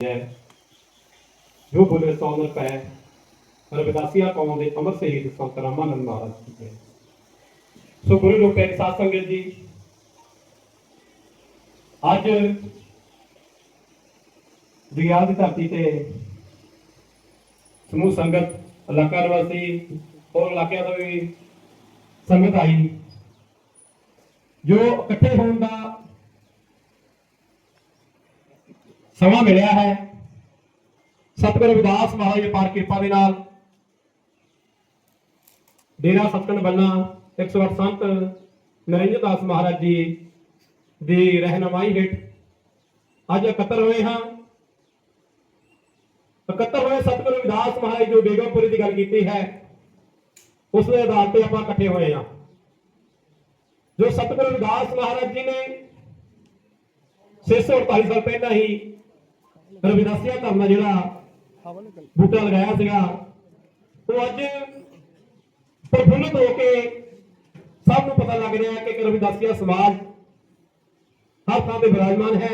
ਹੈ। ਜੋ ਬੋਲੇ ਸੋ ਅਮਰ ਪੈ, ਰਵਿਦਾਸੀਆ ਕੌਮ ਦੇ ਅਮਰ ਸ਼ਹੀਦ ਸੰਤ ਰਾਮਾਨੰਦ ਮਹਾਰਾਜ ਜੀ ਦੇ। ਸੋ ਗੁਰੂ ਰੂਪ ਹੈ ਸਾਧ ਸੰਗਤ ਜੀ, ਅੱਜ ਦਿਆਲ ਦੀ ਧਰਤੀ ਤੇ ਸਮੂਹ ਸੰਗਤ ਇਲਾਕਾ ਨਿਵਾਸੀ ਹੋਰ ਇਲਾਕਿਆਂ ਤੋਂ ਵੀ ਸੰਗਤ ਆਈ। ਜੋ ਇਕੱਠੇ ਹੋਣ ਦਾ ਸਮਾਂ ਮਿਲਿਆ ਹੈ। ਸਤਿਗੁਰੂ ਰਵਿਦਾਸ ਮਹਾਰਾਜ ਪਾਰ ਕਿਰਪਾ ਦੇ ਨਾਲ। ਡੇਰਾ ਸਤਕੰਡ ਬੱਲਾ 108 ਸੰਤ ਨਰਿੰਦਰ ਦਾਸ ਮਹਾਰਾਜ ਜੀ ਦੀ ਰਹਿਨਮਾਈ ਹੇਠ ਅੱਜ ਇਕੱਤਰ ਹੋਏ ਹਾਂ। ਇਕੱਤਰ ਹੋਏ ਸਤਿਗੁਰੂ ਰਵਿਦਾਸ ਮਹਾਰਾਜ ਜੋ ਬੇਗਮਪੁਰੀ ਦੀ ਗੱਲ ਕੀਤੀ ਹੈ, ਉਸ ਦੇ ਆਧਾਰ ਤੇ ਆਪਾਂ ਇਕੱਠੇ ਹੋਏ ਹਾਂ। ਜੋ ਸਤਿਗੁਰੂ ਰਵਿਦਾਸ ਮਹਾਰਾਜ ਜੀ ਨੇ 648 ਸਾਲ ਪਹਿਲਾਂ ਹੀ ਰਵਿਦਾਸੀਆ ਧਰਮ ਦਾ ਜਿਹੜਾ ਬੂਟਾ ਲਗਾਇਆ ਸੀਗਾ, ਉਹ ਅੱਜ ਪ੍ਰਫੁੱਲਤ ਹੋ ਕੇ ਸਭ ਨੂੰ ਪਤਾ ਲੱਗ ਰਿਹਾ ਹੈ ਕਿ ਰਵਿਦਾਸੀਆ ਸਮਾਜ ਹਰ ਥਾਂ ਤੇ ਵਿਰਾਜਮਾਨ ਹੈ,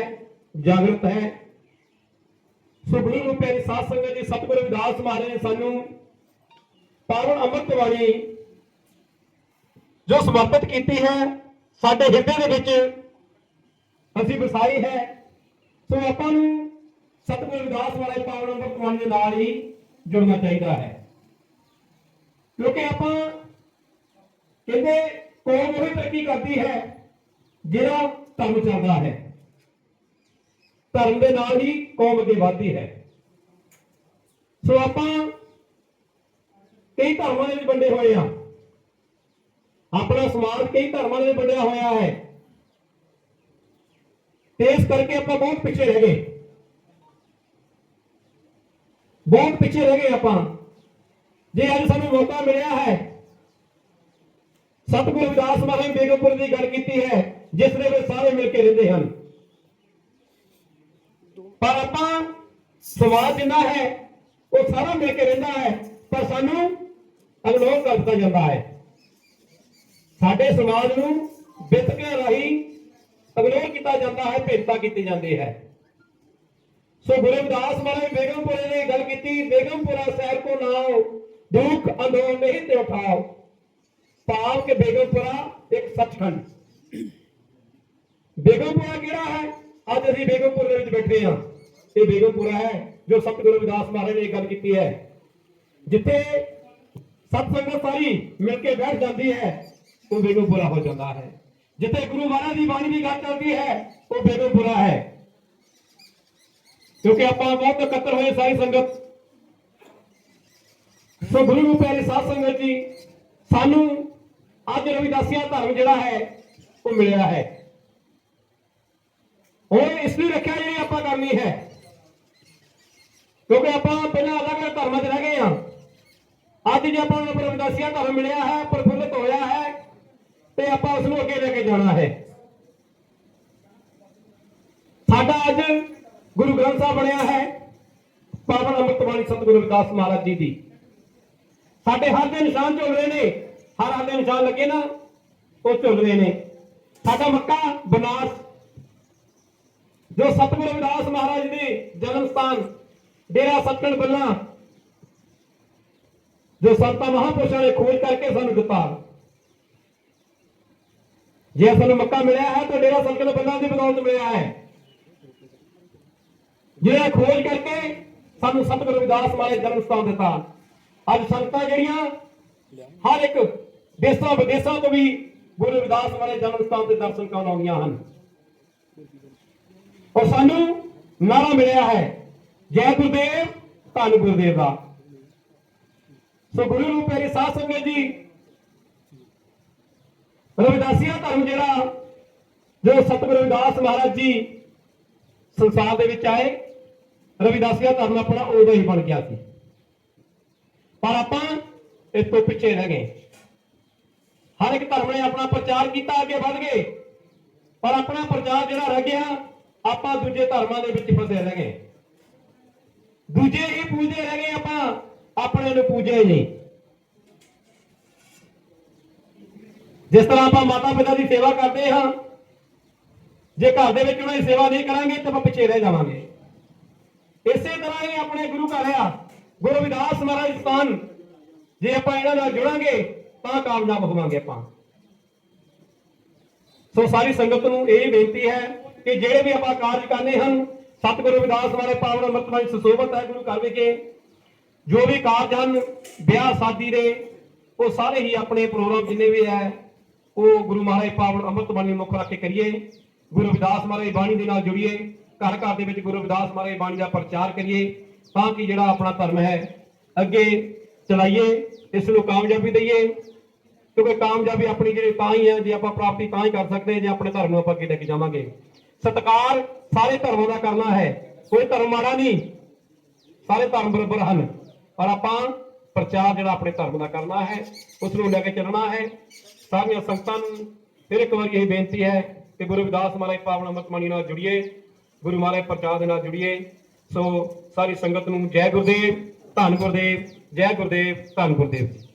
ਜਾਗਰਤ ਹੈ। ਸੋ ਗੁਰੂ ਰੂਪ ਪਿਆਰੀ ਸਾਧ ਸੰਗਤ ਜੀ, ਸਤਿਗੁਰੂ ਰਵਿਦਾਸ ਮਹਾਰਾਜ ਨੇ ਸਾਨੂੰ ਪਾਵਨ ਅੰਮ੍ਰਿਤ ਵਾਲੀ ਜੋ ਸਮਰਪਿਤ ਕੀਤੀ ਹੈ, ਸਾਡੇ ਹਿਰਦੇ ਦੇ ਵਿੱਚ ਅਸੀਂ ਵਸਾਈ ਹੈ। ਸੋ ਆਪਾਂ ਨੂੰ ਸਤਿਗੁਰ ਵਿਦਾਸ ਵਾਲੇ ਪਾਵਨ ਅੰਮ੍ਰਿਤ ਬਾਣੀ ਦੇ ਨਾਲ ਹੀ ਜੁੜਨਾ ਚਾਹੀਦਾ ਹੈ। ਕਿਉਂਕਿ ਆਪਾਂ ਕਹਿੰਦੇ ਕੌਮ ਉਹ ਤਰੱਕੀ ਕਰਦੀ ਹੈ ਜਿਹੜਾ ਧਰਮ ਚੱਲਦਾ ਹੈ। ਧਰਮ ਦੇ ਨਾਲ ਹੀ ਕੌਮ ਅੱਗੇ ਵਧਦੀ ਹੈ। ਸੋ ਆਪਾਂ ਕਈ ਧਰਮਾਂ ਦੇ ਵਿੱਚ ਵੰਡੇ ਹੋਏ ਆ। ਆਪਣਾ ਸਮਾਜ ਕਈ ਧਰਮਾਂ ਦੇ ਵਿੱਚ ਵੰਡਿਆ ਹੋਇਆ ਹੈ। ਤੇ ਇਸ ਕਰਕੇ ਆਪਾਂ ਬਹੁਤ ਪਿੱਛੇ ਰਹਿ ਗਏ। ਬਹੁਤ ਪਿੱਛੇ ਰਹਿ ਗਏ ਆਪਾਂ। ਜੇ ਅੱਜ ਸਾਨੂੰ ਮੌਕਾ ਮਿਲਿਆ ਹੈ, ਸਤਿਗੁਰੂ ਰਵਿਦਾਸ ਮਹਾਰਾਜ ਬੇਗਮਪੁਰ ਦੀ ਗੱਲ ਕੀਤੀ ਹੈ, ਜਿਸ ਦੇ ਵਿੱਚ ਸਾਰੇ ਮਿਲ ਕੇ ਰਹਿੰਦੇ ਹਨ। ਪਰ ਆਪਾਂ ਸਮਾਜ ਜਿੰਨਾ ਹੈ, ਉਹ ਸਾਰਾ ਮਿਲ ਕੇ ਰਹਿੰਦਾ ਹੈ, ਪਰ ਸਾਨੂੰ ਅਗਨੋਰ ਕਰ ਦਿੱਤਾ ਜਾਂਦਾ ਹੈ। ਸਾਡੇ ਸਮਾਜ ਨੂੰ ਵਿਤਕਿਆ ਰਾਹੀਂ ਅਗਨੋਰ ਕੀਤਾ ਜਾਂਦਾ ਹੈ ਭੇਟਾ ਕੀਤੀ ਜਾਂਦੀ ਹੈ। ਸੋ ਗੁਰੂ ਰਵਿਦਾਸ ਮਹਾਰਾਜ ਬੇਗਮਪੁਰੇ ਨੇ ਗੱਲ ਕੀਤੀ, ਬੇਗਮਪੁਰਾ ਸ਼ਹਿਰ ਕੋ ਨਾਓ, ਦੁੱਖ ਅੰਦੋਲਨ ਨਹੀਂ ਤੇ ਉਠਾਓ। ਭਾਵ ਕਿ ਬੇਗਮਪੁਰਾ ਇੱਕ ਸੱਚਖੰਡ। ਬੇਗਮਪੁਰਾ ਕਿਹੜਾ ਹੈ? ਅੱਜ ਅਸੀਂ ਬੇਗਮਪੁਰ ਦੇ ਵਿੱਚ ਬੈਠੇ ਹਾਂ। ਇਹ ਬੇਗਮਪੁਰਾ ਹੈ ਜੋ ਸਤਿਗੁਰੂ ਰਵਿਦਾਸ ਮਹਾਰਾਜ ਨੇ ਇਹ ਗੱਲ ਕੀਤੀ ਹੈ। ਜਿੱਥੇ ਸਤ ਸੰਗਤ ਸਾਰੀ ਮਿਲ ਕੇ ਬੈਠ ਜਾਂਦੀ ਹੈ, ਉਹ ਬੇਗਮਪੁਰਾ ਹੋ ਜਾਂਦਾ ਹੈ। ਜਿੱਥੇ ਗੁਰੂ ਮਹਾਰਾਜ ਦੀ ਬਾਣੀ ਦੀ ਗੱਲ ਚੱਲਦੀ ਹੈ, ਉਹ ਬੇਗਮਪੁਰਾ ਹੈ। ਕਿਉਂਕਿ ਆਪਾਂ ਬਹੁਤ ਇਕੱਤਰ ਹੋਏ ਸਾਰੀ ਸੰਗਤ। ਸੋ ਗੁਰੂ ਪਿਆਰੇ ਸਾਧ ਸੰਗਤ ਜੀ, ਸਾਨੂੰ ਅੱਜ ਰਵਿਦਾਸੀਆ ਧਰਮ ਜਿਹੜਾ ਹੈ, ਉਹ ਮਿਲਿਆ ਹੈ। ਹੁਣ ਇਸ ਲਈ ਰੱਖਿਆ ਜਿਹੜੀ ਆਪਾਂ ਕਰਨੀ ਹੈ, ਕਿਉਂਕਿ ਆਪਾਂ ਪਹਿਲਾਂ ਅਲੱਗ-ਅਲੱਗ ਧਰਮਾਂ 'ਚ ਰਹਿ ਗਏ ਹਾਂ। ਅੱਜ ਜੇ ਆਪਾਂ ਨੂੰ ਰਵਿਦਾਸੀਆ ਧਰਮ ਮਿਲਿਆ ਹੈ, ਪ੍ਰਫੁੱਲਤ ਹੋਇਆ ਹੈ, ਤੇ ਆਪਾਂ ਉਸ ਨੂੰ ਅੱਗੇ ਲੈ ਕੇ ਜਾਣਾ ਹੈ। ਸਾਡਾ ਅੱਜ ਗੁਰੂ ਗ੍ਰੰਥ ਸਾਹਿਬ ਬਣਿਆ ਹੈ। ਪਾਵਨ ਅੰਮ੍ਰਿਤ ਬਾਣੀ ਸਤਿਗੁਰੂ ਰਵਿਦਾਸ ਮਹਾਰਾਜ ਜੀ ਦੀ। ਸਾਡੇ ਹੱਥ ਦੇ ਨਿਸ਼ਾਨ ਝੁਲ ਰਹੇ ਨੇ। ਹਰ ਹੱਥ ਦੇ ਨਿਸ਼ਾਨ ਲੱਗੇ ਨਾ, ਉਹ ਝੁਲ ਰਹੇ ਨੇ। ਸਾਡਾ ਮੱਕਾ ਬਨਾਰਸ, ਜੋ ਸਤਿਗੁਰੂ ਰਵਿਦਾਸ ਮਹਾਰਾਜ ਦੇ ਜਨਮ ਸਥਾਨ, ਡੇਰਾ ਸਤਕੰਡ ਬੱਲਾ ਜੋ ਸੰਤਾਂ ਮਹਾਪੁਰਸ਼ਾਂ ਨੇ ਖੋਜ ਕਰਕੇ ਸਾਨੂੰ ਦਿੱਤਾ। ਜੇ ਸਾਨੂੰ ਮੱਕਾ ਮਿਲਿਆ ਹੈ, ਤਾਂ ਡੇਰਾ ਸਤਕੰਡ ਬੱਲਾ ਦੀ ਬਦੌਲਤ ਮਿਲਿਆ ਹੈ। ਜਿਹੜਾ ਖੋਜ ਕਰਕੇ ਸਾਨੂੰ ਸਤਿਗੁਰੂ ਰਵਿਦਾਸ ਮਹਾਰਾਜ ਜਨਮ ਸਥਾਨ ਦਿੱਤਾ। ਅੱਜ ਸੰਗਤਾਂ ਜਿਹੜੀਆਂ, ਹਰ ਇੱਕ ਦੇਸ਼ਾਂ ਵਿਦੇਸ਼ਾਂ ਤੋਂ ਵੀ ਗੁਰੂ ਰਵਿਦਾਸ ਮਹਾਰਾਜ ਜਨਮ ਸਥਾਨ ਦੇ ਦਰਸ਼ਨ ਕਰਨ ਆਉਂਦੀਆਂ ਹਨ। ਔਰ ਸਾਨੂੰ ਨਾਰਾ ਮਿਲਿਆ ਹੈ, ਜੈ ਗੁਰਦੇਵ, ਧੰਨ ਗੁਰਦੇਵ ਦਾ। ਸੋ ਗੁਰੂ ਨੂੰ ਪਿਆਰੇ ਸਾਧ ਸੰਗਤ ਜੀ, ਰਵਿਦਾਸੀਆ ਧਰਮ ਜਿਹੜਾ, ਜੋ ਸਤਿਗੁਰੂ ਰਵਿਦਾਸ ਮਹਾਰਾਜ ਜੀ ਸੰਸਾਰ ਦੇ ਵਿੱਚ ਆਏ ਰਵਿਦਾਸ ਰਵਿਦਾਸੀਆ ਧਰਮ ਆਪਣਾ ਉਦੋਂ ਹੀ ਬਣ ਗਿਆ ਸੀ। ਪਰ ਆਪਾਂ ਇਸ ਤੋਂ ਪਿੱਛੇ ਰਹਿ ਗਏ। ਹਰ ਇੱਕ ਧਰਮ ਨੇ ਆਪਣਾ ਪ੍ਰਚਾਰ ਕੀਤਾ, ਅੱਗੇ ਵਧ ਗਏ। ਪਰ ਆਪਣਾ ਪ੍ਰਚਾਰ ਜਿਹੜਾ ਰਹਿ ਗਿਆ, ਆਪਾਂ ਦੂਜੇ ਧਰਮਾਂ ਦੇ ਵਿੱਚ ਫਸੇ ਰਹਿ ਗਏ। ਦੂਜੇ ਹੀ ਪੂਜੇ ਰਹਿ ਗਏ, ਆਪਾਂ ਆਪਣੇ ਨੂੰ ਪੂਜੇ ਨਹੀਂ। ਜਿਸ ਤਰ੍ਹਾਂ ਆਪਾਂ ਮਾਤਾ ਪਿਤਾ ਦੀ ਸੇਵਾ ਕਰਦੇ ਹਾਂ, ਜੇ ਘਰ ਦੇ ਵਿੱਚ ਉਹਨਾਂ ਦੀ ਸੇਵਾ ਨਹੀਂ ਕਰਾਂਗੇ, ਤਾਂ ਆਪਾਂ ਪਿੱਛੇ ਰਹਿ ਜਾਵਾਂਗੇ। ਇਸੇ ਤਰ੍ਹਾਂ ਹੀ ਆਪਣੇ ਗੁਰੂ ਘਰ ਆ। ਗੁਰੂ ਰਵਿਦਾਸ ਮਹਾਰਾਜ ਸਥਾਨ, ਜੇ ਆਪਾਂ ਇਹਨਾਂ ਨਾਲ ਜੁੜਾਂਗੇ, ਤਾਂ ਕਾਮਯਾਬ ਹੋਵਾਂਗੇ ਆਪਾਂ। ਸੋ ਸਾਰੀ ਸੰਗਤ ਨੂੰ ਇਹ ਬੇਨਤੀ ਹੈ ਕਿ ਜਿਹੜੇ ਵੀ ਆਪਾਂ ਕਾਰਜ ਕਰਨੇ ਹਨ, ਸਤਿਗੁਰੂ ਰਵਿਦਾਸ ਮਹਾਰਾਜ ਪਾਵਨ ਅੰਮ੍ਰਿਤਮਈ ਸੁਸੋਭਤ ਹੈ ਗੁਰੂ ਘਰ ਵਿਖੇ, ਜੋ ਵੀ ਕਾਰਜ ਹਨ, ਵਿਆਹ ਸ਼ਾਦੀ ਦੇ, ਉਹ ਸਾਰੇ ਹੀ ਆਪਣੇ ਪ੍ਰੋਗਰਾਮ ਜਿੰਨੇ ਵੀ ਹੈ, ਉਹ ਗੁਰੂ ਮਹਾਰਾਜ ਪਾਵਨ ਅੰਮ੍ਰਿਤ ਬਾਣੀ ਨੂੰ ਮੁੱਖ ਰੱਖ ਕੇ ਕਰੀਏ, ਗੁਰੂ ਰਵਿਦਾਸ ਮਹਾਰਾਜ ਬਾਣੀ ਦੇ ਨਾਲ ਜੁੜੀਏ। ਘਰ ਘਰ ਦੇ ਵਿੱਚ ਗੁਰੂ ਰਵਿਦਾਸ ਮਹਾਰਾਜ ਦੀ ਬਾਣੀ ਦਾ ਪ੍ਰਚਾਰ ਕਰੀਏ ਤਾਂ ਕਿ ਜਿਹੜਾ ਆਪਣਾ ਧਰਮ ਹੈ ਅੱਗੇ ਚਲਾਈਏ, ਇਸ ਨੂੰ ਕਾਮਯਾਬੀ ਦਈਏ। ਕਿਉਂਕਿ ਕਾਮਯਾਬੀ ਆਪਣੀ ਜਿਹੜੀ ਤਾਂ ਹੀ ਹੈ, ਜੇ ਆਪਾਂ ਪ੍ਰਾਪਤੀ ਤਾਂ ਹੀ ਕਰ ਸਕਦੇ ਹਾਂ, ਜੇ ਆਪਣੇ ਧਰਮ ਨੂੰ ਆਪਾਂ ਅੱਗੇ ਲੈ ਕੇ ਜਾਵਾਂਗੇ। ਸਤਕਾਰ ਸਾਰੇ ਧਰਮਾਂ ਦਾ ਕਰਨਾ ਹੈ। ਕੋਈ ਧਰਮ ਮਾੜਾ ਨਹੀਂ। ਸਾਰੇ ਧਰਮ ਬਰਾਬਰ ਹਨ। ਪਰ ਆਪਾਂ ਪ੍ਰਚਾਰ ਜਿਹੜਾ ਆਪਣੇ ਧਰਮ ਦਾ ਕਰਨਾ ਹੈ, ਉਸ ਨੂੰ ਲੈ ਕੇ ਚੱਲਣਾ ਹੈ। ਸਾਰੀਆਂ ਸੰਗਤਾਂ ਨੂੰ ਫਿਰ ਇੱਕ ਵਾਰੀ ਇਹ ਬੇਨਤੀ ਹੈ ਕਿ ਗੁਰੂ ਰਵਿਦਾਸ ਮਹਾਰਾਜ ਪਾਵਨ ਅੰਮ੍ਰਿਤ ਬਾਣੀ ਨਾਲ ਜੁੜੀਏ। ਗੁਰੂ ਮਹਾਰਾਜ ਪ੍ਰਚਾਰ ਦੇ ਨਾਲ ਜੁੜੀਏ। ਸੋ ਸਾਰੀ ਸੰਗਤ ਨੂੰ ਜੈ ਗੁਰਦੇਵ, ਧੰਨ ਗੁਰਦੇਵ, ਜੈ ਗੁਰਦੇਵ, ਧੰਨ ਗੁਰਦੇਵ